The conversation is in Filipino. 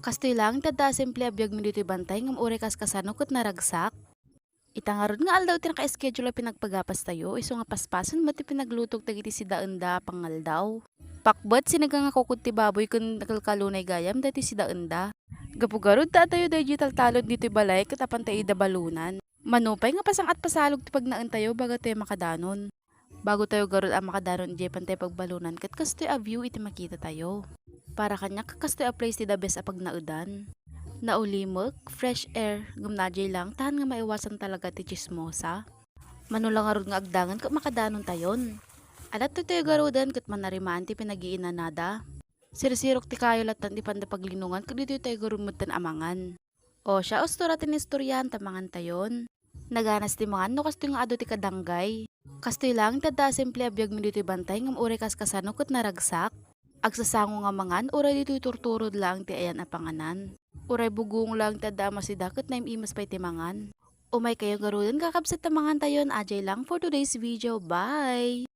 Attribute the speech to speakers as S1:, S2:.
S1: Kastoy lang tada simple abiyag mi dito'y bantay ngam ure kas kasano ket naragsak. Itangarod nga aldaw ti naka-schedule a pinagpagapas tayo, iso nga paspason mati pinaglutog dagiti si daenda pangal daw. Pakbet sinaga nga kukod ti baboy kun nakalkalunay gayam dati si daenda. Gapugarod ta tayo digital talod dito'y balay ket apan tayo ida balunan. Manupay nga pasang at pasalog ti pagnaen tayo baga tayo makadanon. Bago tayo garod ang makadanon di pantay pagbalunan ket kastoy a view iti makita tayo. Para kanya kakastoy a place ti the best a pagnaudan. Naulimok, fresh air, gumnadjay lang, tahan nga maiwasan talaga ti chismosa. Manulang nga rod nga agdangan ket makadanon tayon. Alat to tayo garudan ket manarimaan ti pinagiinan nada. Sirsirok ti kayo latan ti panda paglinungan ket dito tayo garumutan amangan. O siya ostura tin istoryan tamangan tayon. Naganas ti mga no kastoy nga ado ti kadanggay. Kastoy lang tada simple abiyag mi dito'y bantay ngam ure kas kasano ket naragsak. Agsasango nga mangan uray dito'y turturod lang ti ayan a panganan. Uray bugong lang tada masidaket na imas pa'y timangan. Umay kayo garudan kakabsat tamangan tayon ajay lang for today's video. Bye!